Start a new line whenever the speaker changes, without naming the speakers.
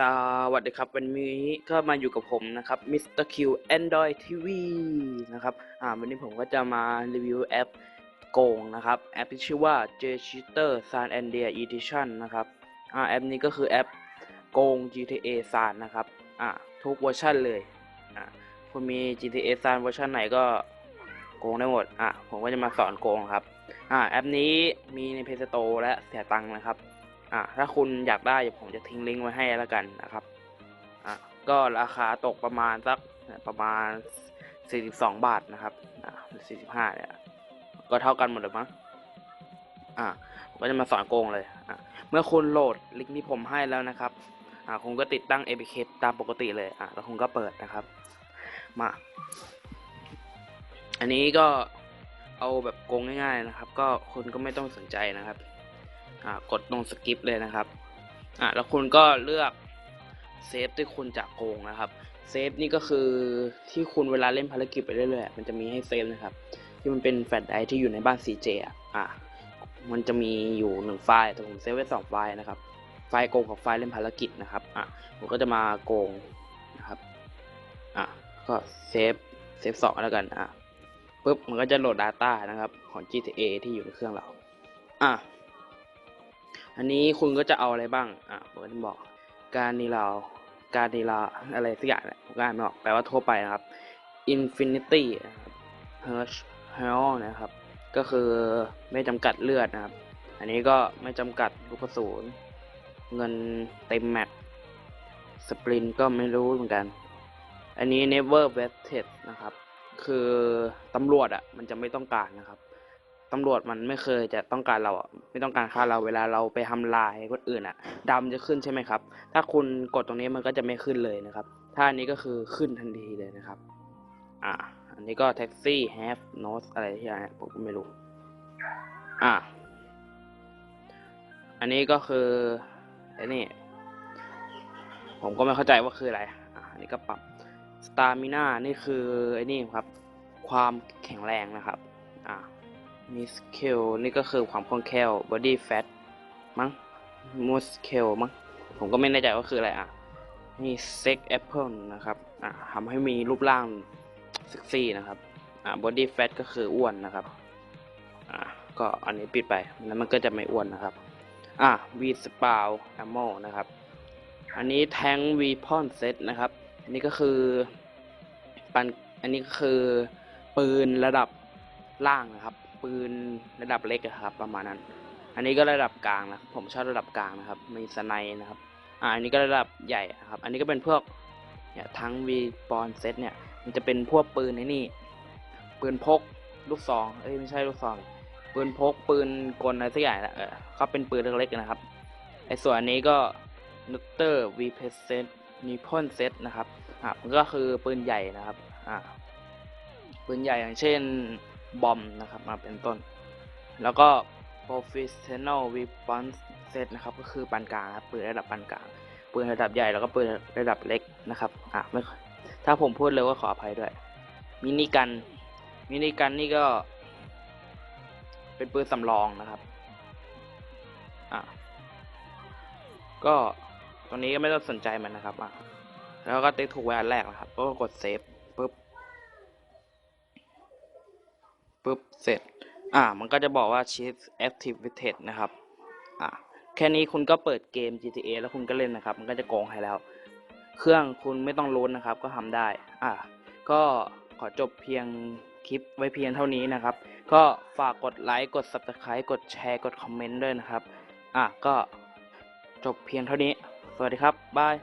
สวัสดีครับ วันนี้ก็มาอยู่กับผมนะครับ Mr. Q Android TV นะครับอ่าวันนี้ผมก็จะมารีวิวแอปโกงนะครับ แอปที่ชื่อว่า J Cheater San Andreas Edition นะครับอ่าแอปนี้ก็คือแอปโกง GTA San นะครับอ่าทุกเวอร์ชันเลยอ่าคุณมี GTA San เวอร์ชันไหนก็โกงได้หมดอะผมก็จะมาสอนโกงครับอ่าแอปนี้มีใน Play Store และเสียตังค์นะครับ อะถ้าคุณอยากได้ผมจะทิ้งลิงก์ไว้ให้แล้วกันนะครับอะก็ราคาตกประมาณสักประมาณ 42 บาทนะครับอะ45เนี่ยก็เท่ากันหมดเลยมั้งอะก็จะมาสอนโกงเลยอะเมื่อคุณโหลดลิงก์ที่ผมให้แล้วนะครับอะคุณก็ติดตั้ง APK ตามปกติเลยอะแล้วคุณก็เปิดนะครับมาอันนี้ก็เอาแบบโกงง่ายๆนะครับ ก็คุณก็ไม่ต้องสนใจนะครับ กดตรงสกิปเลยนะครับอ่าแล้วคุณก็เลือกเซฟที่คุณจะโกงนะครับเซฟนี่ก็คือที่คุณเวลาเล่นภารกิจไปเรื่อยๆมันจะมีให้เซฟนะครับ ที่มันเป็นแฟลชไดรฟ์ที่อยู่ในบ้าน CJ อะอ่ามันจะมีอยู่หนึ่งไฟล์แต่ผมเซฟไว้สองไฟล์นะครับ ไฟล์โกงกับไฟล์เล่นภารกิจนะครับอะผมก็จะมาโกงนะครับอะก็เซฟเซฟสองแล้วกันอะปุ๊บมันก็จะโหลด Data นะครับของ GTA ที่อยู่ในเครื่องเราอะ อันนี้คุณก็จะเอาอะไรบ้าง อะผมก็จะบอก การนีลาการนีลาอะไรสักอย่างแหละผมก็อ่านไม่ออกแปลว่าทั่วไปนะครับ infinity นะครับ Hush h e l นะครับ ก็คือไม่จำกัดเลือดนะครับ อันนี้ก็ไม่จำกัดลูกกระสุนเงินเต็มแมปสปรินก็ไม่รู้เหมือนกัน อันนี้ never vested นะครับ คือตำรวจอะมันจะไม่ต้องการนะครับ ตำรวจมันไม่เคยจะต้องการเราอะไม่ต้องการฆ่าเราเวลาเราไปทำลายคนอื่นอะดำจะขึ้นใช่ไหมครับ ถ้าคุณกดตรงนี้มันก็จะไม่ขึ้นเลยนะครับ ถ้าอันนี้ก็คือขึ้นทันทีเลยนะครับ อ่า อันนี้ก็แท็กซี่ have nose อะไรที่อย่างเงี้ยผมก็ไม่รู้ อ่า อันนี้ก็คือไอ้นี่ ผมก็ไม่เข้าใจว่าคืออะไร อ่าอันนี้ก็ปรับ stamina นี่คือไอ้นี่ครับ ความแข็งแรงนะครับ อ่า มีสเคลนี่ก็คือความคล่องแคล่ว body fat มั้งมูสเคลมั้งผมก็ไม่แน่ใจว่าคืออะไรอะนี่ sex apple นะครับอะทำให้มีรูปร่างเซ็กซี่นะครับอะ body fat ก็คืออ้วนนะครับอะก็อันนี้ปิดไปแล้วมันก็จะไม่อ้วนนะครับอะ v spout ammo นะครับ อันนี้ tank weapon set นะครับ นี่ก็คือปันอันนี้ก็คือปืนระดับล่างนะครับ ปืนระดับเล็กอะครับ ประมาณนั้น อันนี้ก็ระดับกลางนะผมชอบระดับกลางนะครับ มีสไนนะครับ อ่าอันนี้ก็ระดับใหญ่นะครับ อันนี้ก็เป็นพวกเนี่ยทั้งวีปอนเซตเนี่ย มันจะเป็นพวกปืนในนี่ ปืนพกลูกซองเอ้ยไม่ใช่ลูกซอง ปืนพกปืนกลอะไรสักอย่างแหละเออเขาเป็นปืนเล็กๆนะครับไอ้ส่วนนี้ก็นุตเตอร์วีเพเซตนิพอนเซตนะครับอ่ามันก็คือปืนใหญ่นะครับอ่าปืนใหญ่อย่างเช่น บอมนะครับมาเป็นต้น แล้วก็ professional weapon set นะครับ ก็คือปานกลางครับปืนระดับปานกลางปืนระดับใหญ่แล้วก็ปืนระดับเล็กนะครับอะไม่ถ้าผมพูดเลยว่าขออภัยด้วยมินิกันมินิกันนี่ก็ เป็นปืนสำรองนะครับอะก็ตรงนี้ก็ไม่ต้องสนใจมันนะครับอะแล้วก็ติ๊กถูกไว้อันแรกนะครับ ก็กดเซฟ ปุ๊บเสร็จ อ่า มันก็จะบอกว่า Shift Activated นะครับ อ่า แค่นี้คุณก็เปิดเกม GTA แล้วคุณก็เล่นนะครับ มันก็จะโกงให้แล้ว เครื่องคุณไม่ต้องลุ้นนะครับ ก็ทำได้ อ่า ก็ขอจบเพียงคลิปไว้เพียงเท่านี้นะครับ ก็ฝากกดไลค์ กด Subscribe กดแชร์ กดคอมเมนต์ด้วยนะครับ อะ ก็จบเพียงเท่านี้ สวัสดีครับ บาย